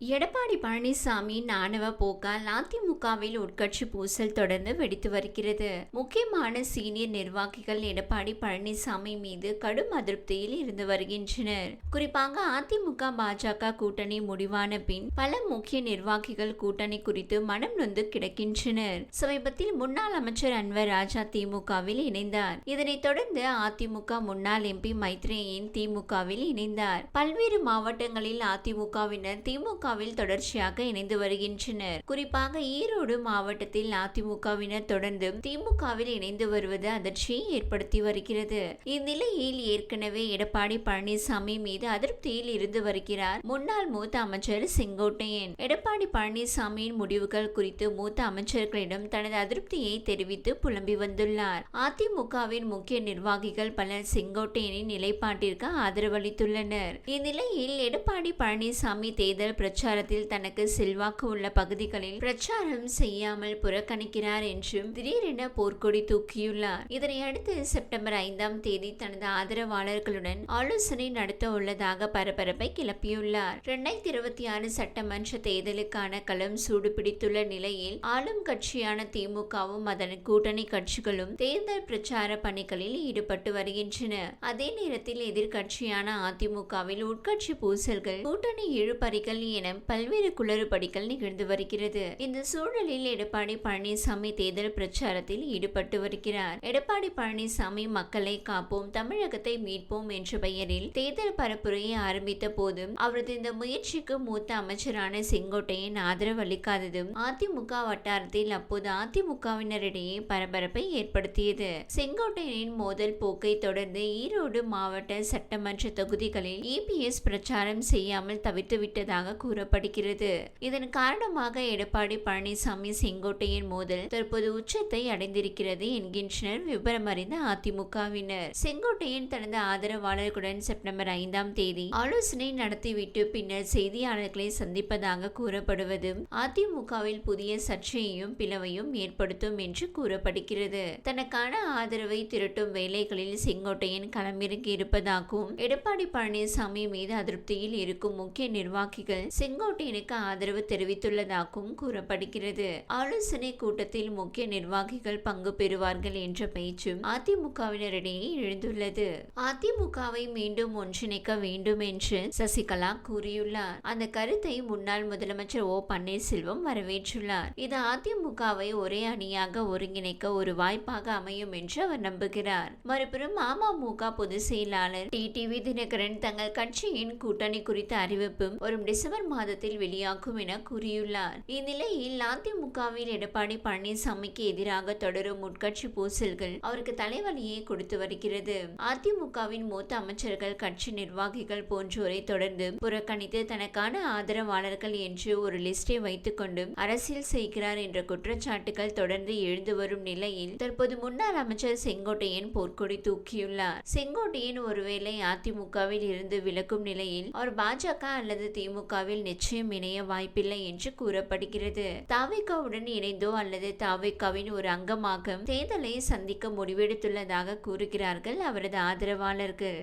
எடப்பாடி பழனிசாமி நாணவ போக்கால் அதிமுகவில் உட்கட்சி பூசல் தொடர்ந்து வெடித்து வருகிறது. முக்கியமான சீனியர் நிர்வாகிகள் எடப்பாடி பழனிசாமி மீது கடும் அதிருப்தியில் இருந்து வருகின்றனர். குறிப்பாக அதிமுக பாஜக கூட்டணி முடிவான பின் பல முக்கிய நிர்வாகிகள் கூட்டணி குறித்து மனம் நொந்து கிடக்கின்றனர். சமீபத்தில் முன்னாள் அமைச்சர் அன்வர் ராஜா திமுகவில் இணைந்தார். இதனைத் தொடர்ந்து அதிமுக முன்னாள் எம்பி மைத்ரேயன் திமுகவில் இணைந்தார். பல்வேறு மாவட்டங்களில் அதிமுகவினர் திமுக திமுகவில் தொடர்ச்சியாக இணைந்து வருகின்றனர். குறிப்பாக ஈரோடு மாவட்டத்தில் அதிமுகவினர் தொடர்ந்து திமுகவில் இணைந்து வருவது அதிர்ச்சியை ஏற்படுத்தி வருகிறது. இந்நிலையில் ஏற்கனவே எடப்பாடி பழனிசாமி மீது அதிருப்தியில் இருந்து வருகிறார் முன்னாள் மூத்த அமைச்சர் செங்கோட்டையன். எடப்பாடி பழனிசாமியின் முடிவுகள் குறித்து மூத்த அமைச்சர்களிடம் தனது அதிருப்தியை தெரிவித்து புலம்பி வந்துள்ளார். அதிமுகவின் முக்கிய நிர்வாகிகள் பலர் செங்கோட்டையனின் நிலைப்பாட்டிற்கு ஆதரவளித்துள்ளனர். இந்நிலையில் எடப்பாடி பழனிசாமி தேர்தல் பிரச்சாரத்தில் தனக்கு செல்வாக்கு உள்ள பகுதிகளில் பிரச்சாரம் செய்யாமல் புறக்கணிக்கிறார் என்றும் திடீரென போர்க்கொடி தூக்கியுள்ளார். இதனை அடுத்து செப்டம்பர் ஐந்தாம் தேதி தனது ஆதரவாளர்களுடன் ஆலோசனை நடத்த உள்ளதாக பரபரப்பை கிளப்பியுள்ளார். இரண்டாயிரத்தி இருபத்தி ஆறு சட்டமன்ற தேர்தலுக்கான களம் சூடு பிடித்துள்ள நிலையில் ஆளும் கட்சியான திமுகவும் அதன் கூட்டணி கட்சிகளும் தேர்தல் பிரச்சார பணிகளில் ஈடுபட்டு வருகின்றன. அதே நேரத்தில் எதிர்கட்சியான அதிமுகவில் உட்கட்சி பூசல்கள் கூட்டணி இழுபறிகள் என பல்வேறு குளறுபடிகள் நிகழ்ந்து வருகிறது. இந்த சூழலில் எடப்பாடி பழனிசாமி தேர்தல் பிரச்சாரத்தில் ஈடுபட்டு வருகிறார். எடப்பாடி பழனிசாமி மக்களை காப்போம் தமிழகத்தை மீட்போம் என்ற பெயரில் தேர்தல் பரப்புரையை ஆரம்பித்த போதும் அவரது இந்த முயற்சிக்கு மூத்த அமைச்சரான செங்கோட்டையன் ஆதரவு அளிக்காததும் அதிமுக வட்டாரத்தில் அப்போது அதிமுகவினரிடையே பரபரப்பை ஏற்படுத்தியது. செங்கோட்டையனின் மோதல் போக்கை தொடர்ந்து ஈரோடு மாவட்ட சட்டமன்ற தொகுதிகளில் இபிஎஸ் பிரச்சாரம் செய்யாமல் தவிர்த்து விட்டதாக கூறப்படுகிறது இதன் காரணமாக எடப்பாடி பழனிசாமி செங்கோட்டையின் மோதல் தற்போது உச்சத்தை அடைந்திருக்கிறது என்கின்றனர் விவரம் அறிந்த அதிமுகவினர். செங்கோட்டையன் தனது ஆதரவாளர்களுடன் செப்டம்பர் ஐந்தாம் தேதி ஆலோசனை நடத்திவிட்டு பின்னர் செய்தியாளர்களை சந்திப்பதாக கூறப்படுவதும் அதிமுகவில் புதிய சர்ச்சையையும் பிளவையும் ஏற்படுத்தும் என்று கூறப்படுகிறது. தனக்கான ஆதரவை திரட்டும் வேலைகளில் செங்கோட்டையன் களமிறங்கி இருப்பதாகவும் எடப்பாடி பழனிசாமி மீது அதிருப்தியில் இருக்கும் முக்கிய நிர்வாகிகள் செங்கோட்டையனுக்கு ஆதரவு தெரிவித்துள்ளதாகவும் கூறப்படுகிறது. ஆலோசனை கூட்டத்தில் முக்கிய நிர்வாகிகள் பங்கு பெறுவார்கள் என்ற பேச்சும் அதிமுகவினரிடையே எழுந்துள்ளது. அதிமுகவை மீண்டும் ஒன்றிணைக்க வேண்டும் என்று சசிகலா கூறியுள்ளார். அந்த கருத்தை முன்னாள் முதலமைச்சர் ஓ பன்னீர்செல்வம் வரவேற்றுள்ளார். இது அதிமுகவை ஒரே அணியாக ஒருங்கிணைக்க ஒரு வாய்ப்பாக அமையும் என்று அவர் நம்புகிறார். மறுபுறம் அமமுக பொதுச் செயலாளர் டி. டிவி தினகரன் தங்கள் கட்சியின் கூட்டணி குறித்த அறிவிப்பும் வரும் டிசம்பர் மாதத்தில் வெளியாகும் என கூறியுள்ளார். இந்நிலையில் அதிமுகவில் எடப்பாடி பழனிசாமிக்கு எதிராக தொடரும் உட்கட்சி பூசல்கள் அவருக்கு தலைவலியை கொடுத்து வருகிறது. அதிமுகவின் மூத்த அமைச்சர்கள் கட்சி நிர்வாகிகள் போன்றோரை தொடர்ந்து புறக்கணித்து தனக்கான ஆதரவாளர்கள் என்று ஒரு லிஸ்டை வைத்துக்கொண்டு அரசியல் செய்கிறார் என்ற குற்றச்சாட்டுகள் தொடர்ந்து எழுந்து வரும் நிலையில் தற்போது முன்னாள் அமைச்சர் செங்கோட்டையன் போர்க்கொடி தூக்கியுள்ளார். செங்கோட்டையன் ஒருவேளை அதிமுகவில் இருந்து விலக்கும் நிலையில் அவர் பாஜக அல்லது திமுகவில் நிச்சயம் இணைய வாய்ப்பில்லை என்று கூறப்படுகிறது. தாவிகாவுடன் இணைந்தோ அல்லது தாவிகாவின் ஒரு அங்கமாக தேர்தலை சந்திக்க முடிவெடுத்துள்ளதாக கூறுகிறார்கள் அவரது ஆதரவாளர்கள்.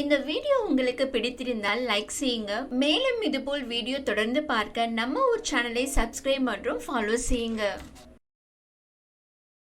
இந்த வீடியோ உங்களுக்கு பிடித்திருந்தால் லைக் செய்யுங்க. மேலும் இதுபோல் வீடியோ தொடர்ந்து பார்க்க நம்ம ஒரு சேனலை சப்ஸ்கிரைப் மற்றும் ஃபாலோ செய்யுங்க.